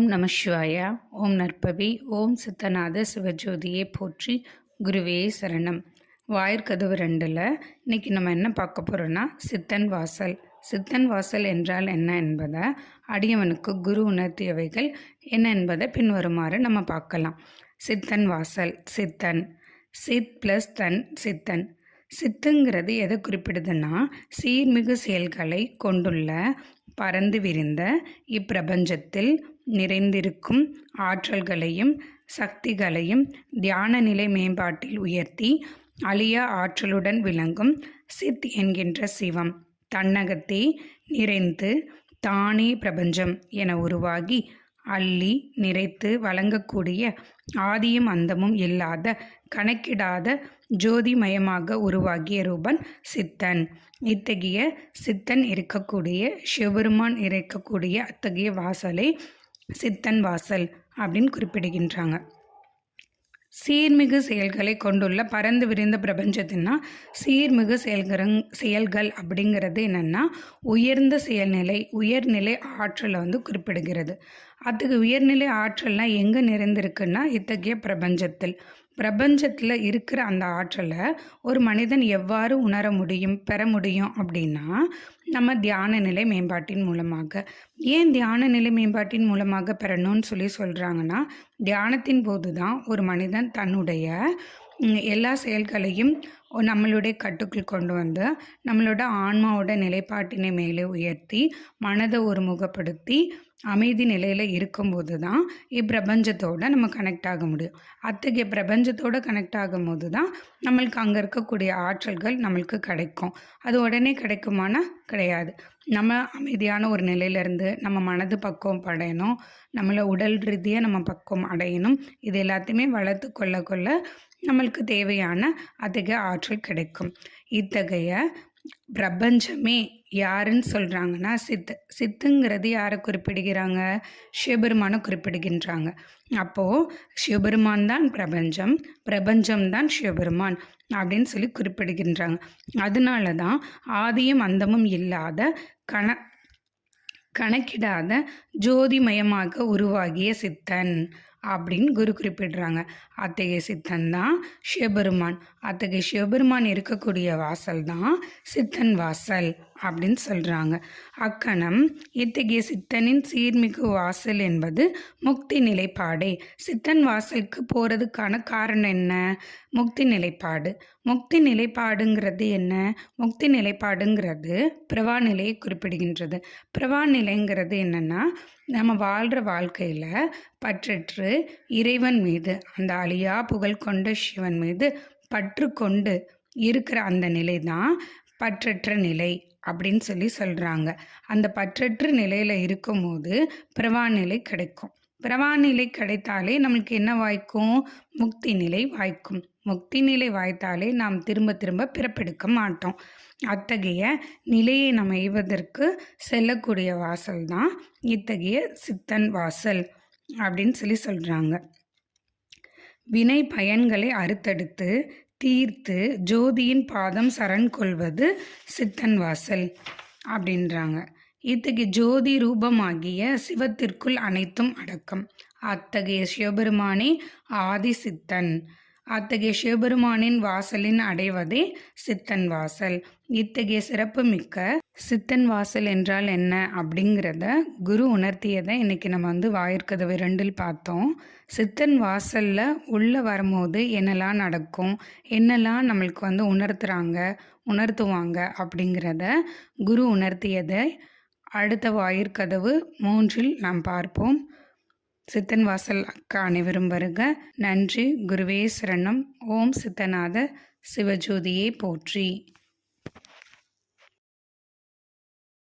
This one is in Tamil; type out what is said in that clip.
ஓம் நம சிவாயா ஓம் நற்பவி ஓம் சித்தநாத சிவஜோதியை போற்றி குருவே சரணம். வாயிற்கதவு ரெண்டில் இன்னைக்கு நம்ம என்ன பார்க்க போகிறோன்னா சித்தன் வாசல். சித்தன் வாசல் என்றால் என்ன என்பதை அடியவனுக்கு குரு உணர்த்தியவைகள் என்ன என்பதை பின்வருமாறு நம்ம பார்க்கலாம். சித்தன் வாசல் சித்தன். சித் ப்ளஸ் தன் சித்தன். சித்துங்கிறது எதை குறிப்பிடுதுன்னா சீர்மிகு செயல்களை கொண்டுள்ள பறந்து விரிந்த இப்பிரபஞ்சத்தில் நிறைந்திருக்கும் ஆற்றல்களையும் சக்திகளையும் தியான நிலை மேம்பாட்டில் உயர்த்தி அழியா ஆற்றலுடன் விளங்கும் சித் என்கின்ற சிவம். தன்னகத்தே நிறைந்து தானே பிரபஞ்சம் என உருவாகி அள்ளி நிறைத்து வழங்கக்கூடிய ஆதியும் அந்தமும் இல்லாத கணக்கிடாத ஜோதிமயமாக உருவாகிய ரூபன் சித்தன். இத்தகைய சித்தன் இருக்கக்கூடிய சிவபெருமான் இருக்கக்கூடிய அத்தகைய வாசலை சித்தன் வாசல் அப்படின்னு குறிப்பிடுகின்றாங்க. சீர்மிகு செயல்களை கொண்டுள்ள பறந்து விரிந்த பிரபஞ்சத்தின்னா சீர்மிகு செயல்கிறங் செயல்கள் அப்படிங்கிறது என்னென்னா உயர்ந்த செயல்நிலை உயர்நிலை ஆற்றலை வந்து குறிப்பிடுகிறது. அதுக்கு உயர்நிலை ஆற்றல்லாம் எங்கே நிறைந்திருக்குன்னா இத்தகைய பிரபஞ்சத்தில். பிரபஞ்சத்தில் இருக்கிற அந்த ஆற்றலை ஒரு மனிதன் எவ்வாறு உணர முடியும் பெற முடியும் அப்படின்னா நம்ம தியான நிலை மேம்பாட்டின் மூலமாக. ஏன் தியான நிலை மேம்பாட்டின் மூலமாக பெறணும்னு சொல்லி சொல்கிறாங்கன்னா தியானத்தின் போது தான் ஒரு மனிதன் தன்னுடைய எல்லா செயல்களையும் நம்மளுடைய கட்டுக்குள் கொண்டு வந்து நம்மளோட ஆன்மாவோட நிலைப்பாட்டினை மேலே உயர்த்தி மனதை ஒருமுகப்படுத்தி அமைதி நிலையில் இருக்கும்போது தான் இப்பிரபஞ்சத்தோடு நம்ம கனெக்ட் ஆக முடியும். அத்தகைய பிரபஞ்சத்தோடு கனெக்ட் ஆகும்போது தான் நம்மளுக்கு அங்கே இருக்கக்கூடிய ஆற்றல்கள் நம்மளுக்கு கிடைக்கும். அது உடனே கிடைக்குமானா கிடையாது. நம்ம அமைதியான ஒரு நிலையிலேருந்து நம்ம மனது பக்குவம் அடையணும் நம்மளை உடல் ரீதியாக நம்ம பக்குவம் அடையணும். இது எல்லாத்தையுமே வளர்த்து கொள்ள கொள்ள நம்மளுக்கு தேவையான அதிக ஆற்றல் கிடைக்கும். இத்தகைய பிரபஞ்சமே யாருன்னு சொல்கிறாங்கன்னா சித்து. சித்துங்கிறது யாரை குறிப்பிடுகிறாங்க? சிவபெருமானை குறிப்பிடுகின்றாங்க. அப்போது சிவபெருமான் தான் பிரபஞ்சம் பிரபஞ்சம் தான் சிவபெருமான் அப்படின்னு சொல்லி குறிப்பிடுகின்றாங்க. அதனால தான் ஆதியும் அந்தமும் இல்லாத கண கணக்கிடாத ஜோதிமயமாக உருவாகிய சித்தன். அப்படின்னு குரு குறிப்பிடுறாங்க. அத்தகைய சித்தன் தான் சிவபெருமான். அத்தகைய சிவபெருமான் இருக்கக்கூடிய வாசல் தான் சித்தன் வாசல் அப்படின்னு சொல்கிறாங்க அக்கணம் இத்தகைய சித்தனின் சீர்மிகு வாசல் என்பது முக்தி நிலைப்பாடே. சித்தன் வாசலுக்கு போகிறதுக்கான காரணம் என்ன? முக்தி நிலைப்பாடு. முக்தி நிலைப்பாடுங்கிறது என்ன? முக்தி நிலைப்பாடுங்கிறது பிரவா நிலையை குறிப்பிடுகின்றது. பிரவா நிலைங்கிறது என்னென்னா நம்ம வாழ்கிற வாழ்க்கையில் பற்றற்று இறைவன் மீது அந்த அழியா புகழ் கொண்ட சிவன் மீது பற்று கொண்டு இருக்கிற அந்த நிலை தான் பற்றற்ற நிலை அப்படின்னு சொல்லி சொல்கிறாங்க அந்த பற்றற்ற நிலையில் இருக்கும்போது பிரவான் நிலை கிடைக்கும். பிரவா நிலை கிடைத்தாலே நம்மளுக்கு என்ன வாய்க்கும்? முக்தி நிலை வாய்க்கும். முக்தி நிலை வாய்த்தாலே நாம் திரும்ப திரும்ப பிறப்பெடுக்க மாட்டோம். அத்தகைய நிலையை நம்ம எய்வதற்கு செல்லக்கூடிய வாசல் தான் இத்தகைய சித்தன் வாசல் அப்படின்னு சொல்லி சொல்கிறாங்க வினை பயன்களை அறுத்தடுத்து தீர்த்து ஜோதியின் பாதம் சரண் கொள்வது சித்தன் வாசல் அப்படின்றாங்க. இத்தகைய ஜோதி ரூபமாகிய சிவத்திற்குள் அனைத்தும் அடக்கம். அத்தகைய சிவபெருமானே ஆதி சித்தன் அத்தகைய சிவபெருமானின் வாசலின் அடைவதே சித்தன் வாசல். இத்தகைய சிறப்பு மிக்க சித்தன் வாசல் என்றால் என்ன அப்படிங்கிறத குரு உணர்த்தியதை இன்னைக்கு நம்ம வந்து வாயிற்கதவை ரெண்டில் பார்த்தோம். சித்தன் வாசலில் உள்ளே வரும்போது என்னெல்லாம் நடக்கும் என்னெல்லாம் நம்மளுக்கு வந்து உணர்த்துறாங்க உணர்த்துவாங்க அப்படிங்கிறத குரு உணர்த்தியதை அடுத்த வாயிற்கதவு மூன்றில் நாம் பார்ப்போம். சித்தன் வாசல் அக்கா அனைவரும் வருக. நன்றி. குருவே சரணம். ஓம் சித்தநாத. சிவஜோதியை போற்றி.